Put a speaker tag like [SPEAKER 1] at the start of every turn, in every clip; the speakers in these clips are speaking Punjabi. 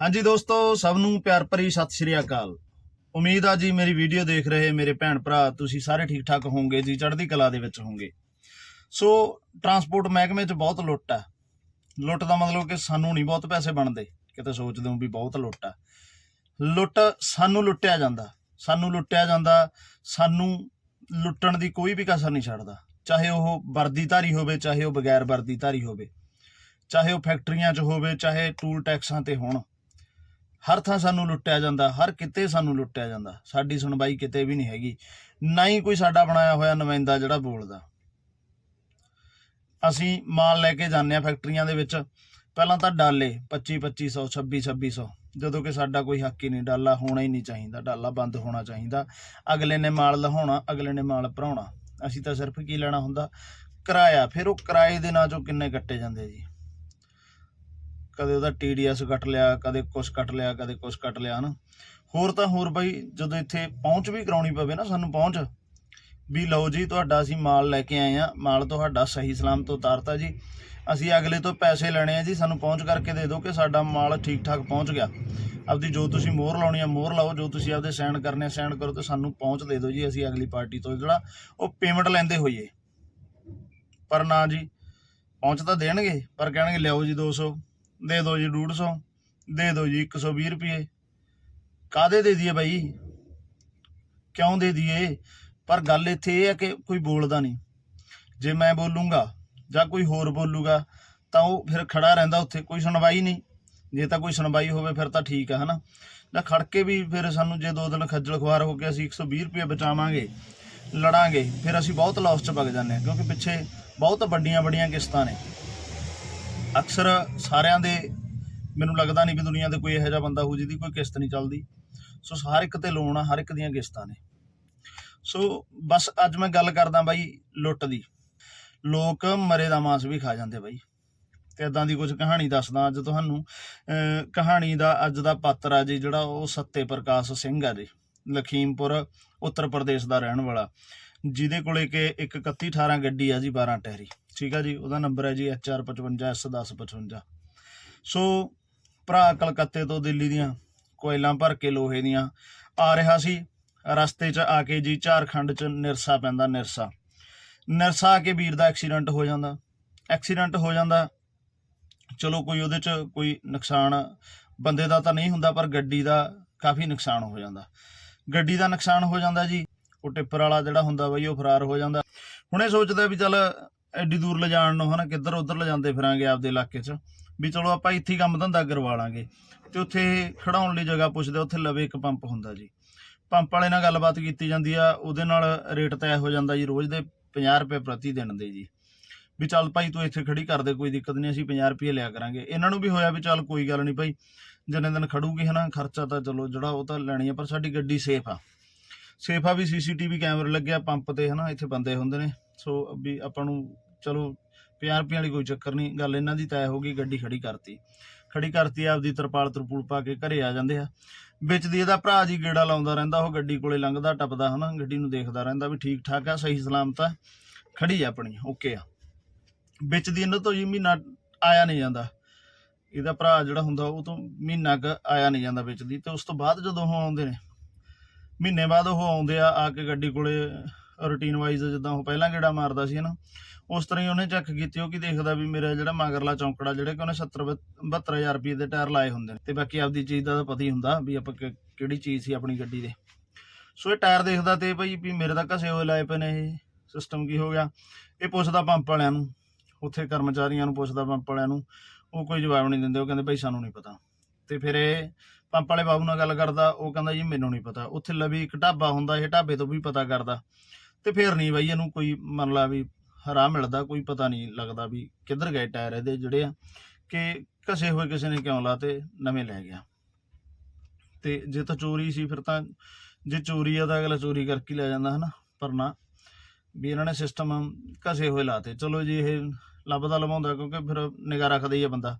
[SPEAKER 1] ਹਾਂਜੀ ਦੋਸਤੋ, ਸਭ ਨੂੰ ਪਿਆਰ ਭਰੀ ਸਤਿ ਸ਼੍ਰੀ ਅਕਾਲ। ਉਮੀਦ ਆ ਜੀ ਮੇਰੀ ਵੀਡੀਓ ਦੇਖ ਰਹੇ ਮੇਰੇ ਭੈਣ ਭਰਾ, ਤੁਸੀਂ ਸਾਰੇ ਠੀਕ ਠਾਕ ਹੋਵੋਗੇ ਜੀ, ਚੜ੍ਹਦੀ ਕਲਾ ਦੇ ਵਿੱਚ ਹੋਵੋਗੇ। ਸੋ ਟਰਾਂਸਪੋਰਟ ਮਹਿਕਮੇ 'ਚ ਬਹੁਤ ਲੁੱਟ ਆ। ਲੁੱਟ ਦਾ ਮਤਲਬ ਕਿ ਸਾਨੂੰ ਨਹੀਂ ਬਹੁਤ ਪੈਸੇ ਬਣਦੇ, ਕਿਤੇ ਸੋਚਦੇ ਹੋ ਵੀ ਬਹੁਤ ਲੁੱਟ ਆ। ਲੁੱਟ ਸਾਨੂੰ ਲੁੱਟਿਆ ਜਾਂਦਾ, ਸਾਨੂੰ ਲੁੱਟਿਆ ਜਾਂਦਾ, ਸਾਨੂੰ ਲੁੱਟਣ ਦੀ ਕੋਈ ਵੀ ਕਸਰ ਨਹੀਂ ਛੱਡਦਾ। ਚਾਹੇ ਉਹ ਵਰਦੀਧਾਰੀ ਹੋਵੇ, ਚਾਹੇ ਉਹ ਬਗੈਰ ਵਰਦੀਧਾਰੀ ਹੋਵੇ, ਚਾਹੇ ਉਹ ਫੈਕਟਰੀਆਂ 'ਚ ਹੋਵੇ, ਚਾਹੇ ਟੂਲ ਟੈਕਸਾਂ ਤੇ ਹੋਣ। ਹਰ ਥਾਂ ਸਾਨੂੰ ਲੁੱਟਿਆ ਜਾਂਦਾ, ਹਰ ਕਿਤੇ ਸਾਨੂੰ ਲੁੱਟਿਆ ਜਾਂਦਾ। ਸਾਡੀ ਸੁਣਵਾਈ ਕਿਤੇ ਵੀ ਨਹੀਂ ਹੈਗੀ। ਨਾ ਹੀ ਕੋਈ ਸਾਡਾ ਬਣਾਇਆ ਹੋਇਆ ਨੁਮਾਇੰਦਾ ਜਿਹੜਾ ਬੋਲਦਾ। ਅਸੀਂ ਮਾਲ ਲੈ ਕੇ ਜਾਂਦੇ ਆ ਫੈਕਟਰੀਆਂ ਦੇ ਵਿੱਚ। ਪਹਿਲਾਂ ਤਾਂ ਡਾਲੇ 25 2500 26 2600 ਜਦੋਂ ਕਿ ਸਾਡਾ ਕੋਈ ਹੱਕ ਹੀ ਨਹੀਂ, ਡਾਲਾ ਹੋਣਾ ਹੀ ਨਹੀਂ ਚਾਹੀਦਾ, ਡਾਲਾ ਬੰਦ ਹੋਣਾ ਚਾਹੀਦਾ। ਅਗਲੇ ਨੇ ਮਾਲ ਲਹਾਉਣਾ, ਅਗਲੇ ਨੇ ਮਾਲ ਭਰਾਉਣਾ। ਅਸੀਂ ਤਾਂ ਸਿਰਫ ਕੀ ਲੈਣਾ ਹੁੰਦਾ? ਕਿਰਾਇਆ। ਫਿਰ ਉਹ ਕਿਰਾਏ ਦੇ ਨਾਂ ਚੋਂ ਕਿੰਨੇ ਕੱਟੇ ਜਾਂਦੇ ਜੀ? ਕਦੇ ਉਹਦਾ TDS ਕੱਟ ਲਿਆ, ਕਦੇ ਕੁਛ ਕੱਟ ਲਿਆ, ਕਦੇ ਕੁਛ ਕੱਟ ਲਿਆ, ਹਨਾ? ਹੋਰ ਤਾਂ ਹੋਰ ਬਾਈ, ਜਦੋਂ ਇੱਥੇ ਪਹੁੰਚ ਵੀ ਕਰਾਉਣੀ ਪਵੇ ਨਾ ਸਾਨੂੰ ਪਹੁੰਚ, ਵੀ ਲਓ ਜੀ, ਤੁਹਾਡਾ ਅਸੀਂ ਮਾਲ ਲੈ ਕੇ ਆਏ ਆ ਮਾਲ ਤੁਹਾਡਾ ਸਹੀ ਸਲਾਮ ਤੋਂ ਉਤਾਰਤਾ ਜੀ। ਅਸੀਂ ਅਗਲੇ ਤੋਂ ਪੈਸੇ ਲੈਣੇ ਆ ਜੀ, ਸਾਨੂੰ ਪਹੁੰਚ ਕਰਕੇ ਦੇ ਦਿਓ ਕਿ ਸਾਡਾ ਮਾਲ ਠੀਕ ਠਾਕ ਪਹੁੰਚ ਗਿਆ। ਆਪਦੀ ਜੋ ਤੁਸੀਂ ਮੋਹਰ ਲਾਉਣੀ ਆ, ਮੋਹਰ ਲਾਓ, ਜੋ ਤੁਸੀਂ ਆਪਦੇ ਸਾਈਨ ਕਰਨੇ ਆ ਸਾਈਨ ਕਰੋ ਤੇ ਸਾਨੂੰ ਪਹੁੰਚ ਦੇ ਦਿਓ ਜੀ, ਅਸੀਂ ਅਗਲੀ ਪਾਰਟੀ ਤੋਂ ਜਿਹੜਾ ਉਹ ਪੇਮੈਂਟ ਲੈਂਦੇ ਹੋਈਏ। ਪਰ ਨਾ ਜੀ, ਪਹੁੰਚ ਤਾਂ ਦੇਣਗੇ, ਪਰ ਕਹਿਣਗੇ, ਲਿਆਓ ਜੀ 200 ਦੇ ਦਿਓ ਜੀ 150 ਦੇ ਦਿਓ ਜੀ 120 ਰੁਪਏ। ਕਾਦੇ ਦੇ ਦਈਏ ਬਾਈ? ਕਿਉਂ ਦੇ ਦਈਏ? ਪਰ ਗੱਲ ਇੱਥੇ ਇਹ ਹੈ ਕਿ ਕੋਈ ਬੋਲਦਾ ਨਹੀਂ। ਜੇ ਮੈਂ ਬੋਲੂੰਗਾ ਜਾਂ ਕੋਈ ਹੋਰ ਬੋਲੂਗਾ, ਤਾਂ ਉਹ ਫਿਰ ਖੜਾ ਰਹਿੰਦਾ ਉੱਥੇ, ਕੋਈ ਸੁਣਵਾਈ ਨਹੀਂ। ਜੇ ਤਾਂ ਕੋਈ ਸੁਣਵਾਈ ਹੋਵੇ, ਫਿਰ ਤਾਂ ਠੀਕ ਆ, ਹਨਾ? ਜਾਂ ਖੜ ਕੇ ਵੀ ਫਿਰ ਸਾਨੂੰ ਜੇ ਦੋ ਦਿਨ ਖੱਜਲ ਖੁਆਰ ਹੋ ਕੇ ਅਸੀਂ 120 ਰੁਪਏ ਬਚਾਵਾਂਗੇ, ਲੜਾਂਗੇ, ਫਿਰ ਅਸੀਂ ਬਹੁਤ ਲਾਸ ਚ ਵਗ ਜਾਂਦੇ ਹਾਂ, ਕਿਉਂਕਿ ਪਿੱਛੇ ਬਹੁਤ ਵੱਡੀਆਂ ਵੱਡੀਆਂ ਕਿਸ਼ਤਾਂ ਨੇ। ਅਕਸਰ ਸਾਰਿਆਂ ਦੇ ਮੈਨੂੰ ਲੱਗਦਾ ਨਹੀਂ ਵੀ ਦੁਨੀਆ ਦੇ ਕੋਈ ਇਹੋ ਜਿਹਾ ਬੰਦਾ ਹੋ ਜਿਹਦੀ ਕੋਈ ਕਿਸ਼ਤ ਨਹੀਂ ਚੱਲਦੀ। ਸੋ ਹਰ ਇੱਕ ਤੇ ਲੋਨ ਆ, ਹਰ ਇੱਕ ਦੀਆਂ ਕਿਸ਼ਤਾਂ ਨੇ। ਸੋ ਬਸ ਅੱਜ ਮੈਂ ਗੱਲ ਕਰਦਾ ਬਾਈ ਲੁੱਟ ਦੀ। ਲੋਕ ਮਰੇ ਦਾ ਮਾਸ ਵੀ ਖਾ ਜਾਂਦੇ ਬਾਈ। ਤੇ ਇਦਾਂ ਦੀ ਕੁਝ ਕਹਾਣੀ ਦੱਸਦਾ ਅੱਜ ਤੁਹਾਨੂੰ। ਕਹਾਣੀ ਦਾ ਅੱਜ ਦਾ ਪਾਤਰ ਆ ਜੀ, ਜਿਹੜਾ ਉਹ ਸੱਤੇ ਪ੍ਰਕਾਸ਼ ਸਿੰਘ ਆ ਜੀ, ਲਖੀਮਪੁਰ, ਉੱਤਰ ਪ੍ਰਦੇਸ਼ ਦਾ ਰਹਿਣ ਵਾਲਾ। ਜਿਹਦੇ ਕੋਲੇ ਕਿ ਇੱਕ 3118 ਗੱਡੀ ਆ ਜੀ 12 ਟਹਿਰੀ। ਠੀਕ ਆ ਜੀ? ਉਹਦਾ ਨੰਬਰ ਹੈ ਜੀ HR55S1055 ਸੋ ਭਰਾ ਕਲਕੱਤੇ ਤੋਂ ਦਿੱਲੀ ਦੀਆਂ ਕੋਇਲਾਂ ਭਰ ਕੇ ਲੋਹੇ ਦੀਆਂ ਆ ਰਿਹਾ ਸੀ। ਰਸਤੇ 'ਚ ਆ ਕੇ ਜੀ ਝਾਰਖੰਡ 'ਚ ਨਿਰਸਾ ਪੈਂਦਾ, ਨਿਰਸਾ। ਨਿਰਸਾ ਆ ਕੇ ਵੀਰ ਦਾ ਐਕਸੀਡੈਂਟ ਹੋ ਜਾਂਦਾ। ਐਕਸੀਡੈਂਟ ਹੋ ਜਾਂਦਾ। ਚਲੋ ਕੋਈ ਉਹਦੇ 'ਚ ਕੋਈ ਨੁਕਸਾਨ, ਬੰਦੇ ਦਾ ਤਾਂ ਨਹੀਂ ਹੁੰਦਾ, ਪਰ ਗੱਡੀ ਦਾ ਕਾਫੀ ਨੁਕਸਾਨ ਹੋ ਜਾਂਦਾ। ਗੱਡੀ ਦਾ ਨੁਕਸਾਨ ਹੋ ਜਾਂਦਾ ਜੀ। ਉਹ ਟਿੱਪਰ ਵਾਲਾ ਜਿਹੜਾ ਹੁੰਦਾ ਬਈ, ਉਹ ਫਰਾਰ ਹੋ ਜਾਂਦਾ। ਹੁਣ ਇਹ ਸੋਚਦਾ ਵੀ ਚੱਲ ਐਡੀ ਦੂਰ ਲਿਜਾਣ ਨੂੰ ਹਨਾ, ਕਿੱਧਰ ਉੱਧਰ ਲਿਜਾਂਦੇ ਫਿਰਾਂਗੇ ਆਪਦੇ ਇਲਾਕੇ 'ਚ। ਵੀ ਚਲੋ ਆਪਾਂ ਇੱਥੇ ਹੀ ਕੰਮ ਧੰਦਾ ਕਰਵਾ ਲਾਂਗੇ। ਤੇ ਉੱਥੇ ਖੜਾਉਣ ਲਈ ਜਗ੍ਹਾ ਪੁੱਛਦੇ ਉੱਥੇ ਲਵੇ ਇੱਕ ਪੰਪ ਹੁੰਦਾ ਜੀ। ਪੰਪ ਵਾਲੇ ਨਾਲ ਗੱਲਬਾਤ ਕੀਤੀ ਜਾਂਦੀ ਆ, ਉਹਦੇ ਨਾਲ ਰੇਟ ਤੈਅ ਹੋ ਜਾਂਦਾ ਜੀ, ਰੋਜ਼ ਦੇ 50 ਰੁਪਏ ਪ੍ਰਤੀ ਦਿਨ ਦੇ ਜੀ। ਵੀ ਚੱਲ ਭਾਈ ਤੂੰ ਇੱਥੇ ਖੜੀ ਕਰ ਦੇ, ਕੋਈ ਦਿੱਕਤ ਨਹੀਂ, ਅਸੀਂ 50 ਰੁਪਏ ਲਿਆ ਕਰਾਂਗੇ। ਇਹਨਾਂ ਨੂੰ ਵੀ ਹੋਇਆ ਵੀ ਚੱਲ ਕੋਈ ਗੱਲ ਨਹੀਂ ਭਾਈ, ਜਿੰਨੇ ਦਿਨ ਖੜੂਗੀ ਹਨਾ, ਖਰਚਾ ਤਾਂ ਚਲੋ ਜਿਹੜਾ ਉਹ ਤਾਂ ਲੈਣੀ ਆ, ਪਰ ਸਾਡੀ ਗੱਡੀ ਸੇਫ ਆ। ਸੇਫ ਆ ਵੀ ਸੀਸੀਟੀਵੀ ਕੈਮਰੇ ਲੱਗਿਆ ਪੰਪ ਤੇ ਹਨਾ, ਇੱਥੇ ਬੰਦੇ ਹੁੰਦੇ ਨੇ। ਸੋ ਵੀ ਆਪਾਂ ਨੂੰ, ਚਲੋ 50 ਰੁਪਏ ਵਾਲੀ ਕੋਈ ਚੱਕਰ ਨਹੀਂ, ਗੱਲ ਇਹਨਾਂ ਦੀ ਤੈਅ ਹੋ ਗਈ, ਗੱਡੀ ਖੜੀ ਕਰਤੀ। ਖੜੀ ਕਰਤੀ, ਆਪਦੀ ਤਰਪਾਲ ਤਰਪੂਲ ਪਾ ਕੇ ਘਰੇ ਆ ਜਾਂਦੇ ਆ। ਵਿੱਚ ਦੀ ਇਹਦਾ ਭਰਾ ਜੀ ਗੇੜਾ ਲਾਉਂਦਾ ਰਹਿੰਦਾ, ਉਹ ਗੱਡੀ ਕੋਲੇ ਲੰਘਦਾ, ਟੱਪਦਾ ਹਨਾ, ਗੱਡੀ ਨੂੰ ਦੇਖਦਾ ਰਹਿੰਦਾ ਵੀ ਠੀਕ ਠਾਕ ਆ, ਸਹੀ ਸਲਾਮਤ ਆ, ਖੜੀ ਆ ਆਪਣੀ, ਓਕੇ ਆ। ਵਿੱਚ ਦੀ ਇਹਨਾਂ ਤੋਂ ਜੀ ਮਹੀਨਾ ਆਇਆ ਨਹੀਂ ਜਾਂਦਾ। ਇਹਦਾ ਭਰਾ ਜਿਹੜਾ ਹੁੰਦਾ, ਉਹ ਤੋਂ ਮਹੀਨਾ ਕ ਆਇਆ ਨਹੀਂ ਜਾਂਦਾ ਵਿੱਚ ਦੀ, ਤੇ ਉਸ ਤੋਂ ਬਾਅਦ ਜਦੋਂ ਉਹ ਆਉਂਦੇ ਨੇ ਮਹੀਨੇ ਬਾਅਦ ਉਹ ਆਉਂਦੇ ਆ ਆ ਕੇ ਗੱਡੀ ਕੋਲੇ ਰੂਟੀਨ ਵਾਈਜ਼ ਜਿੱਦਾਂ ਉਹ ਪਹਿਲਾਂ ਗੇੜਾ ਮਾਰਦਾ ਸੀ ਨਾ ਉਸ ਤਰ੍ਹਾਂ ਹੀ ਉਹਨੇ ਚੈੱਕ ਕੀਤੀ, ਉਹ ਕੀ ਦੇਖਦਾ ਵੀ ਮੇਰਾ ਜਿਹੜਾ ਮਗਰਲਾ ਚੌਂਕੜਾ, ਜਿਹੜਾ ਕਿ ਉਹਨੇ 70 72000 ਰੁਪਏ ਦੇ ਟਾਇਰ ਲਾਏ ਹੁੰਦੇ ਨੇ। ਤੇ ਬਾਕੀ ਆਪਦੀ ਚੀਜ਼ ਦਾ ਤਾਂ ਪਤਾ ਹੀ ਹੁੰਦਾ ਵੀ ਆਪਾਂ ਕਿ- ਕਿਹੜੀ ਚੀਜ਼ ਸੀ ਆਪਣੀ ਗੱਡੀ ਦੇ। ਸੋ ਇਹ ਟਾਇਰ ਦੇਖਦਾ ਤੇ ਭਾਈ ਵੀ ਮੇਰੇ ਤਾਂ ਘਸੇ ਹੋਏ ਲਾਏ ਪਏ ਨੇ ਇਹ ਸਿਸਟਮ ਕੀ ਹੋ ਗਿਆ। ਇਹ ਪੁੱਛਦਾ ਪੰਪ ਵਾਲਿਆਂ ਨੂੰ, ਉੱਥੇ ਕਰਮਚਾਰੀਆਂ ਨੂੰ ਪੁੱਛਦਾ ਪੰਪ ਵਾਲਿਆਂ ਨੂੰ, ਉਹ ਕੋਈ ਜਵਾਬ ਨਹੀਂ ਦਿੰਦੇ, ਉਹ ਕਹਿੰਦੇ ਭਾਈ ਸਾਨੂੰ ਨਹੀਂ ਪਤਾ। ਤੇ ਫਿਰ ਇਹ ਪੰਪ ਵਾਲੇ ਬਾਬੂ ਨਾਲ ਗੱਲ ਕਰਦਾ, ਉਹ ਕਹਿੰਦਾ ਜੀ ਮੈਨੂੰ ਨਹੀਂ ਪਤਾ। ਉੱਥੇ ਲਵੀ ਇੱਕ ਢਾਬਾ ਹੁੰਦਾ, ਇਹ ਢਾਬੇ ਤੋਂ ਵੀ ਪਤਾ ਕਰਦਾ। ਤੇ ਫਿਰ ਨਹੀਂ ਬਾਈ, ਇਹਨੂੰ ਕੋਈ ਮੰਨ ਲਾ ਵੀ ਹਰਾ ਮਿਲਦਾ, ਕੋਈ ਪਤਾ ਨਹੀਂ ਲੱਗਦਾ ਵੀ ਕਿੱਧਰ ਗਏ ਟਾਇਰ ਇਹਦੇ ਜਿਹੜੇ ਆ, ਕਿ ਘਸੇ ਹੋਏ ਕਿਸੇ ਨੇ ਕਿਉਂ ਲਾਤੇ, ਨਵੇਂ ਲੈ ਗਿਆ। ਤੇ ਜੇ ਤਾਂ ਚੋਰੀ ਸੀ, ਫਿਰ ਤਾਂ ਜੇ ਚੋਰੀ ਆ ਤਾਂ ਅਗਲਾ ਚੋਰੀ ਕਰਕੇ ਲੈ ਜਾਂਦਾ ਹਨਾ, ਪਰ ਨਾ। ਵੀ ਇਹਨਾਂ ਨੇ ਸਿਸਟਮ ਘਸੇ ਹੋਏ ਲਾਤੇ। ਚਲੋ ਜੀ, ਇਹ ਲੱਭਦਾ ਲਵਾਉਂਦਾ ਕਿਉਂਕਿ ਫਿਰ ਨਿਗਾਹ ਰੱਖਦਾ ਹੀ ਆ ਬੰਦਾ।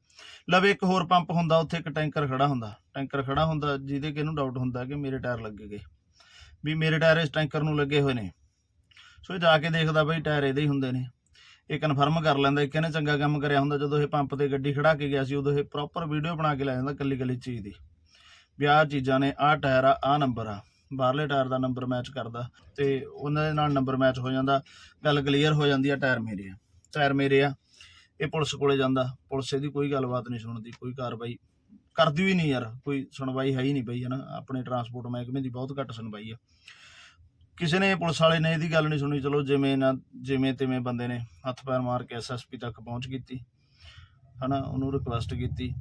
[SPEAKER 1] ਲਵੇ ਇੱਕ ਹੋਰ ਪੰਪ ਹੁੰਦਾ, ਉੱਥੇ ਇੱਕ ਟੈਂਕਰ ਖੜਾ ਹੁੰਦਾ। ਟੈਂਕਰ ਖੜਾ ਹੁੰਦਾ, ਜਿਹਦੇ ਕਿ ਇਹਨੂੰ ਡਾਊਟ ਹੁੰਦਾ ਕਿ ਮੇਰੇ ਟਾਇਰ ਲੱਗੇ ਗਏ। ਵੀ ਮੇਰੇ ਟਾਇਰ ਇਸ ਟੈਂਕਰ ਨੂੰ ਲੱਗੇ ਹੋਏ ਨੇ। ਸੋ ਇਹ ਜਾ ਕੇ ਦੇਖਦਾ ਬਈ ਟਾਇਰ ਇਹਦੇ ਹੀ ਹੁੰਦੇ ਨੇ। ਇਹ ਕਨਫਰਮ ਕਰ ਲੈਂਦਾ, ਇੱਕ ਇਹਨੇ ਚੰਗਾ ਕੰਮ ਕਰਿਆ ਹੁੰਦਾ, ਜਦੋਂ ਇਹ ਪੰਪ ਤੇ ਗੱਡੀ ਖੜਾ ਕੇ ਗਿਆ ਸੀ, ਉਦੋਂ ਇਹ ਪ੍ਰੋਪਰ ਵੀਡੀਓ ਬਣਾ ਕੇ ਲੈ ਜਾਂਦਾ ਕੱਲੀ ਕੱਲੀ ਚੀਜ਼ ਦੀ। ਵੀ ਆਹ ਚੀਜ਼ਾਂ ਨੇ, ਆਹ ਟਾਇਰ ਆ, ਆਹ ਨੰਬਰ ਆ। ਬਾਹਰਲੇ ਟਾਇਰ ਦਾ ਨੰਬਰ ਮੈਚ ਕਰਦਾ ਤੇ ਉਹਨਾਂ ਦੇ ਨਾਲ ਨੰਬਰ ਮੈਚ ਹੋ ਜਾਂਦਾ, ਗੱਲ ਕਲੀਅਰ ਹੋ ਜਾਂਦੀ ਆ ਟਾਇਰ ਮੇਰੇ ਆ, ਟਾਇਰ ਮੇਰੇ ਆ, ਇਹ ਪੁਲਿਸ ਕੋਲੇ ਜਾਂਦਾ, ਪੁਲਿਸ ਇਹਦੀ ਕੋਈ ਗੱਲਬਾਤ ਨਹੀਂ ਸੁਣਦੀ, ਕੋਈ ਕਾਰਵਾਈ ਕਰਦੀ ਵੀ ਨਹੀਂ ਯਾਰ, ਕੋਈ ਸੁਣਵਾਈ ਹੈ ਹੀ ਨਹੀਂ ਪਈ ਹੈ ਨਾ ਆਪਣੇ ਟਰਾਂਸਪੋਰਟ ਮਹਿਕਮੇ ਦੀ ਬਹੁਤ ਘੱਟ ਸੁਣਵਾਈ ਆ। ਕਿਸੇ ਨੇ ਪੁਲਿਸ ਵਾਲੇ ਨੇ ਇਹਦੀ ਗੱਲ ਨਹੀਂ ਸੁਣੀ, ਚਲੋ ਜਿਵੇਂ ਨਾ ਜਿਵੇਂ ਤਿਵੇਂ ਬੰਦੇ ਨੇ ਹੱਥ ਪੈਰ ਮਾਰ ਕੇ ਐਸਐਸਪੀ ਤੱਕ ਪਹੁੰਚ ਕੀਤੀ, ਹਨਾ, ਉਹਨੂੰ ਰਿਕੁਐਸਟ ਕੀਤੀ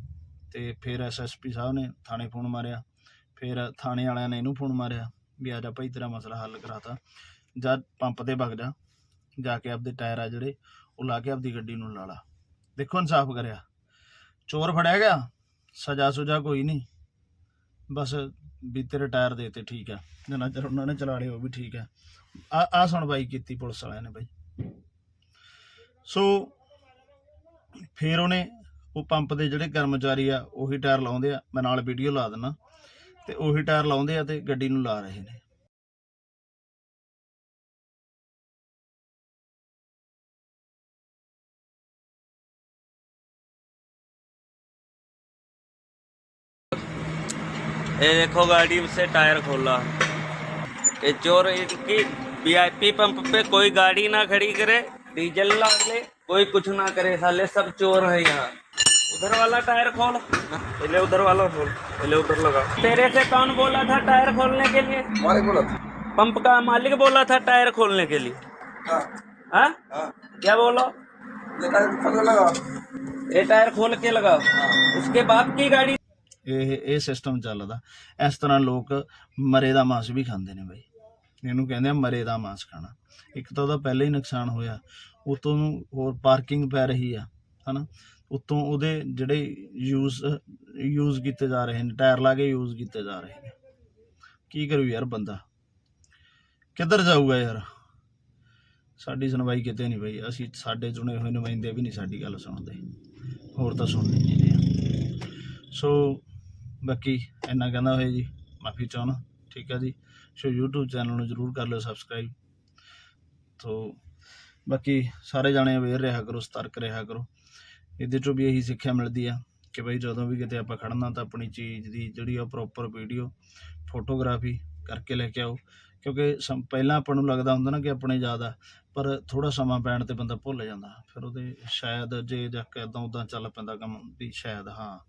[SPEAKER 1] ਤੇ ਫਿਰ ਐਸਐਸਪੀ ਸਾਹਿਬ ਨੇ ਥਾਣੇ ਫੋਨ ਮਾਰਿਆ। ਫਿਰ ਥਾਣੇ ਵਾਲਿਆਂ ਨੇ ਇਹਨੂੰ ਫੋਨ ਮਾਰਿਆ ਵੀ ਆ ਜਾ ਭਾਈ ਤੇਰਾ ਮਸਲਾ ਹੱਲ ਕਰਾਤਾ। ਜਦ ਪੰਪ ਤੇ ਵਗ ਜਾ ਜਾ ਕੇ ਆਪਦੇ ਟਾਇਰ ਆ ਜਿਹੜੇ, ਉਹ ਲਾ ਕੇ ਆਪਦੀ ਗੱਡੀ ਨੂੰ ਲਾ ਲਾ। ਦੇਖੋ ਇਨਸਾਫ ਕਰਿਆ। ਚੋਰ ਫੜਿਆ ਗਿਆ, ਸਜ਼ਾ ਸੁਜਾ ਕੋਈ ਨਹੀਂ। ਬਸ ਵੀ ਤੇਰੇ ਟਾਇਰ ਦੇ ਤੇ ਠੀਕ ਆ। ਜਿੰਨਾ ਚਿਰ ਉਹਨਾਂ ਨੇ ਚਲਾ ਲਏ ਉਹ ਵੀ ਠੀਕ ਆ। ਆ ਆ ਸੁਣਵਾਈ ਕੀਤੀ ਪੁਲਿਸ ਵਾਲਿਆਂ ਨੇ ਬਾਈ। ਸੋ ਫਿਰ ਉਹਨੇ ਉਹ ਪੰਪ ਦੇ ਜਿਹੜੇ ਕਰਮਚਾਰੀ ਆ, ਉਹੀ ਟਾਇਰ ਲਾਉਂਦੇ ਆ। ਮੈਂ ਨਾਲ ਵੀਡੀਓ ਲਾ ਦਿੰਨਾ। ਤੇ ਉਹੀ ਟਾਇਰ ਲਾਉਂਦੇ ਆ ਤੇ ਗੱਡੀ ਨੂੰ ਲਾ ਰਹੇ ਨੇ
[SPEAKER 2] ये देखो गाड़ी से टायर खोला ये चोर इनकी वीआईपी पंप पे कोई गाड़ी ना खड़ी करे डीजल ना ले कोई कुछ ना करे साले सब चोर है यहाँ उधर वाला टायर खोल पहले उधर वाला खोल पहले उधर लगा तेरे से कौन बोला था टायर खोलने के लिए
[SPEAKER 3] मालिक बोला था
[SPEAKER 2] पंप का मालिक बोला था टायर खोलने के लिए
[SPEAKER 3] हाँ,
[SPEAKER 2] हाँ?
[SPEAKER 3] हाँ?
[SPEAKER 2] क्या बोला
[SPEAKER 3] ये टायर
[SPEAKER 2] खोल के लगाओ उसके बाद की गाड़ी
[SPEAKER 1] ਇਹ ਇਹ ਸਿਸਟਮ ਚੱਲਦਾ ਇਸ ਤਰ੍ਹਾਂ ਲੋਕ ਮਰੇ ਦਾ ਮਾਸ ਵੀ ਖਾਂਦੇ ਨੇ ਬਈ ਇਹਨੂੰ ਕਹਿੰਦੇ ਆ ਮਰੇ ਦਾ ਮਾਸ ਖਾਣਾ ਇੱਕ ਤਾਂ ਉਹਦਾ ਪਹਿਲਾਂ ਹੀ ਨੁਕਸਾਨ ਹੋਇਆ ਉਤੋਂ ਹੋਰ ਪਾਰਕਿੰਗ ਪੈ ਰਹੀ ਆ ਹਨਾ? ਉਤੋਂ ਉਹਦੇ ਜਿਹੜੇ ਯੂਜ਼ ਯੂਜ਼ ਕੀਤੇ ਜਾ ਰਹੇ ਨੇ ਟਾਇਰ ਲਾ ਕੇ ਯੂਜ਼ ਕੀਤੇ ਜਾ ਰਹੇ ਨੇ। ਕੀ ਕਰੂ ਯਾਰ ਬੰਦਾ? ਕਿੱਧਰ ਜਾਊਗਾ ਯਾਰ? ਸਾਡੀ ਸੁਣਵਾਈ ਕਿਤੇ ਨਹੀਂ ਬਈ। ਅਸੀਂ ਸਾਡੇ ਚੁਣੇ ਹੋਏ ਨੁਮਾਇੰਦੇ ਵੀ ਨਹੀਂ ਸਾਡੀ ਗੱਲ ਸੁਣਦੇ। ਹੋਰ ਤਾਂ ਸੁਣਨੀ ਨਹੀਂ ਨੇ ਸੋ ਬਾਕੀ ਇੰਨਾ ਕਹਿੰਦਾ ਹੋਇਆ ਜੀ। ਮਾਫੀ ਚਾਹਣਾ ਠੀਕ ਹੈ ਜੀ। ਸੋ YouTube ਚੈਨਲ ਨੂੰ ਜਰੂਰ ਕਰ ਲਿਓ ਸਬਸਕ੍ਰਾਈਬ ਤੋਂ, ਬਾਕੀ ਸਾਰੇ ਜਾਣੇ ਅਵੇਅਰ ਰਿਹਾ ਕਰੋ, ਸਤਰਕ ਰਿਹਾ ਕਰੋ। ਇਹਦੇ ਚੋਂ ਵੀ ਇਹੀ ਸਿੱਖਿਆ ਮਿਲਦੀ ਆ ਕਿ ਬਈ ਜਦੋਂ ਵੀ ਕਿਤੇ ਆਪਾਂ ਖੜਨਾ ਤਾਂ ਆਪਣੀ ਚੀਜ਼ ਦੀ ਜਿਹੜੀ ਆ ਪ੍ਰੋਪਰ ਵੀਡੀਓ ਫੋਟੋਗ੍ਰਾਫੀ ਕਰਕੇ ਲੈ ਕੇ ਆਓ। ਕਿਉਂਕਿ ਸਮ- ਪਹਿਲਾਂ ਆਪਾਂ ਨੂੰ ਲੱਗਦਾ ਹੁੰਦਾ ਨਾ ਕਿ ਆਪਣੇ ਜ਼ਿਆਦਾ ਪਰ ਥੋੜਾ ਸਮਾਂ ਪੈਣ ਤੇ ਬੰਦਾ ਭੁੱਲ ਜਾਂਦਾ। ਫਿਰ ਉਹਦੇ ਸ਼ਾਇਦ ਜੇ ਜਾਂ ਇਦਾਂ ਉਦਾਂ ਚੱਲ ਪੈਂਦਾ ਕੰਮ ਵੀ ਸ਼ਾਇਦ, ਹਾਂ,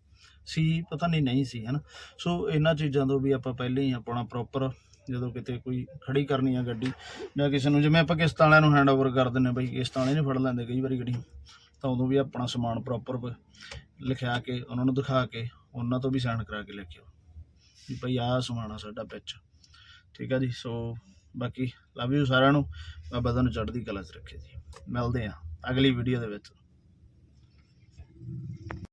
[SPEAKER 1] ਸੀ, ਪਤਾ ਨਹੀਂ ਨਹੀਂ ਸੀ, ਹਨਾ। ਸੋ ਇਹਨਾਂ ਚੀਜ਼ਾਂ ਤੋਂ ਵੀ ਆਪਾਂ ਪਹਿਲਾਂ ਹੀ ਆਪਣਾ ਪ੍ਰੋਪਰ ਜਦੋਂ ਕਿਤੇ ਕੋਈ ਖੜੀ ਕਰਨੀ ਆ ਗੱਡੀ ਜਾਂ ਕਿਸੇ ਨੂੰ, ਜਿਵੇਂ ਆਪਾਂ ਕਿਸ਼ਤ ਵਾਲਿਆਂ ਨੂੰ ਹੈਂਡਓਵਰ ਕਰ ਦਿੰਦੇ ਬਈ, ਕਿਸ਼ਤ ਵਾਲੇ ਨਹੀਂ ਫੜ ਲੈਂਦੇ ਕਈ ਵਾਰੀ ਗੱਡੀ ਤਾਂ ਉਦੋਂ ਵੀ ਆਪਣਾ ਸਮਾਨ ਪ੍ਰੋਪਰ ਲਿਖਿਆ ਕੇ, ਉਹਨਾਂ ਨੂੰ ਦਿਖਾ ਕੇ, ਉਹਨਾਂ ਤੋਂ ਵੀ ਸਾਈਨ ਕਰਾ ਕੇ ਲੈ ਕੇ ਆਓ ਵੀ ਭਈ ਆਹ ਸਮਾਨ ਆ ਸਾਡਾ ਪਿੱਛ ਠੀਕ ਆ ਜੀ? ਸੋ ਬਾਕੀ ਲਵ ਯੂ ਸਾਰਿਆਂ ਨੂੰ। ਬਾਬਾ ਤੁਹਾਨੂੰ ਚੜ੍ਹਦੀ ਕਲਾ 'ਚ ਰੱਖੇ ਜੀ। ਮਿਲਦੇ ਆ ਅਗਲੀ ਵੀਡੀਓ ਦੇ ਵਿੱਚ।